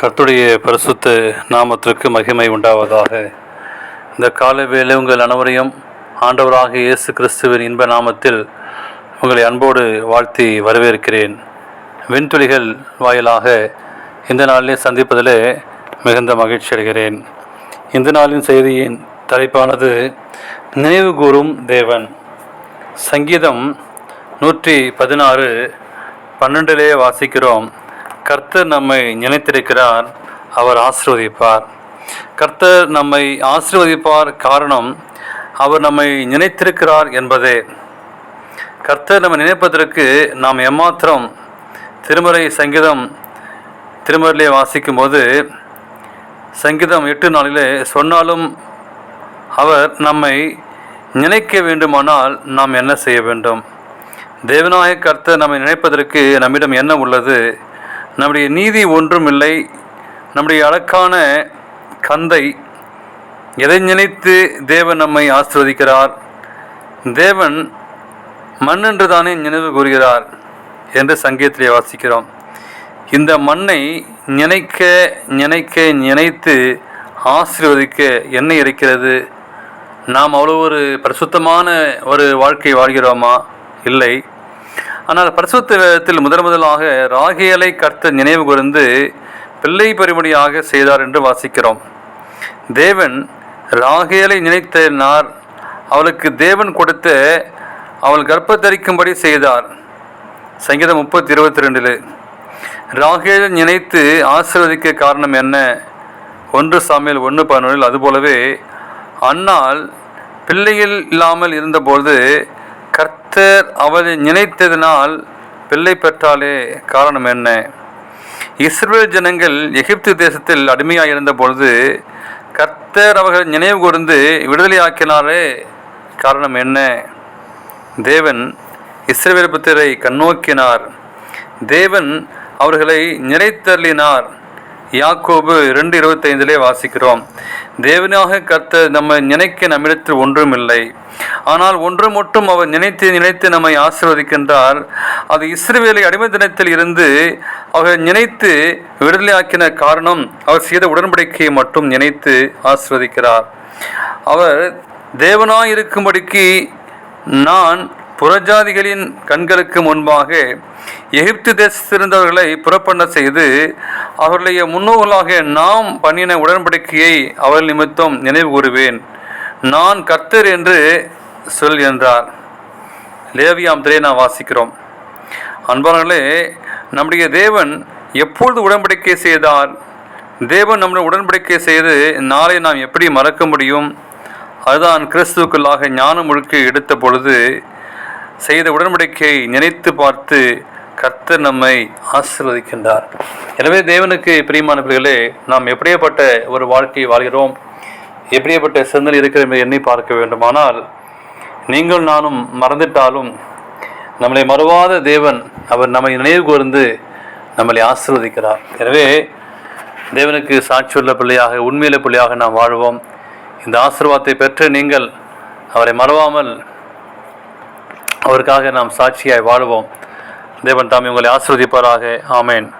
கர்த்துடைய பரிசுத்த நாமத்திற்கு மகிமை உண்டாவதாக. இந்த கால வேலை உங்கள் அனைவரையும் ஆண்டவராக இயேசு கிறிஸ்துவின் இன்ப நாமத்தில் உங்களை அன்போடு வாழ்த்தி வரவேற்கிறேன். விண்துளிகள் வாயிலாக இந்த நாளிலே சந்திப்பதிலே மிகுந்த மகிழ்ச்சி அடைகிறேன். இந்த நாளின் செய்தியின் தலைப்பானது நினைவு கூறும் தேவன். சங்கீதம் நூற்றி பதினாறு பன்னெண்டிலே வாசிக்கிறோம். கர்த்தர் நம்மை நினைத்திருக்கிறார் அவர் ஆசிர்வதிப்பார். கர்த்தர் நம்மை ஆசிர்வதிப்பார் காரணம் அவர் நம்மை நினைத்திருக்கிறார் என்பதே. கர்த்தர் நம்ம நினைப்பதற்கு நாம் எம்மாத்திரம் திருமறை சங்கீதம் திருமறையிலே வாசிக்கும்போது சங்கீதம் எட்டு நாளிலே சொன்னாலும் அவர் நம்மை நினைக்க வேண்டுமானால் நாம் என்ன செய்ய வேண்டும்? தேவநாயக கர்த்தர் நம்மை நினைப்பதற்கு நம்மிடம் என்ன உள்ளது? நம்முடைய நீதி ஒன்றும் இல்லை. நம்முடைய அழக்கான கந்தை எதை நினைத்து தேவன் நம்மை ஆசிர்வதிக்கிறார் தேவன் மண்ணென்று தானே நினைவு கூறுகிறார் என்று சங்கீதத்திலே வாசிக்கிறோம். இந்த மண்ணை நினைக்க நினைக்க நினைத்து ஆசீர்வதிக்க என்ன இருக்கிறது? நாம் அவ்வளோ ஒரு பரிசுத்தமான ஒரு வாழ்க்கை வாழ்கிறோமா? இல்லை. ஆனால் பிரசுத்தத்தில் முதன் முதலாக ராகியலை கர்த்த நினைவு கூர்ந்து பிள்ளை பறிமுடியாக செய்தார் என்று வாசிக்கிறோம். தேவன் ராகேலை நினைத்தனார் அவளுக்கு தேவன் கொடுத்த அவள் கர்ப்பத்தரிக்கும்படி செய்தார். சங்கீதம் முப்பத்தி இருபத்தி ரெண்டில் ராகேலை நினைத்து ஆசீர்வதிக்க காரணம் என்ன? ஒன்று சாமியில் ஒன்று பதினொன்றில் அதுபோலவே அன்னால் பிள்ளைகள் இல்லாமல் இருந்தபோது கர்த்தர் அவளை நினைத்ததினால் பிள்ளை பெற்றாலே காரணம் என்ன? இஸ்ரேல் ஜனங்கள் எகிப்து தேசத்தில் அடிமையாக இருந்த பொழுது கர்த்தர் அவர்கள் நினைவு கூர்ந்து விடுதலையாக்கினாரே காரணம் என்ன? தேவன் இஸ்ரவேல் புத்திரை கண்ணோக்கினார். தேவன் அவர்களை நிறைத்தள்ளினார் யாக்கோபு ரெண்டு இருபத்தைந்திலே வாசிக்கிறோம். தேவனாக கத்த நம்ம நினைக்க நம்மிடத்தில் ஒன்றும் இல்லை ஆனால் ஒன்று மட்டும் அவர் நினைத்து நினைத்து நம்மை ஆசீர்வதிக்கின்றார். அது இஸ்ரவேலை அடிமை தினத்தில் இருந்து அவர் நினைத்து விடுதலையாக்கின காரணம் அவர் செய்த உடன்படிக்கையை மட்டும் நினைத்து ஆசீர்வதிக்கிறார். அவர் தேவனாய் இருக்கும்படிக்கு நான் புறஜாதிகளின் கண்களுக்கு முன்பாக எகிப்து தேசத்திலிருந்தவர்களை புறப்பண்ண செய்து அவர்களுடைய முன்னோர்களாக நாம் பண்ணின உடன்படிக்கையை அவர்கள் நிமித்தம் நினைவு கூறுவேன். நான் கர்த்தர் என்று சொல் என்றார். லேவியாம் திரை நாம் வாசிக்கிறோம். அன்பானங்களே நம்முடைய தேவன் எப்பொழுது உடன்படிக்கை செய்தார்? தேவன் நம்முடைய உடன்படிக்கை செய்து நாளை நாம் எப்படி மறக்க முடியும்? அதுதான் கிறிஸ்துவுக்குள்ளாக ஞானம் முழுக்க எடுத்த பொழுது செய்த உடன்படிக்கையை நினைத்து பார்த்து கர்த்தர் நம்மை ஆசிர்வதிக்கின்றார். எனவே தேவனுக்கு பிரியமான பிள்ளைகளே நாம் எப்படியப்பட்ட ஒரு வாழ்க்கையை வாழ்கிறோம்? எப்படியப்பட்ட சிந்தனை இருக்கிற எண்ணி பார்க்க வேண்டுமானால் நீங்கள் நானும் மறந்துட்டாலும் நம்மளை மறவாத தேவன் அவர் நம்மை நினைவு கூர்ந்து நம்மளை ஆசிர்வதிக்கிறார். எனவே தேவனுக்கு சாட்சியுள்ள பிள்ளையாக உண்மையில பிள்ளையாக நாம் வாழ்வோம். இந்த ஆசிர்வாதத்தை பெற்று நீங்கள் அவரை மறவாமல் அவருக்காக நாம் சாட்சியாய் வாழ்வோம். தேவன் தாம் உங்களை ஆசீர்வதிப்பாராக. ஆமேன்.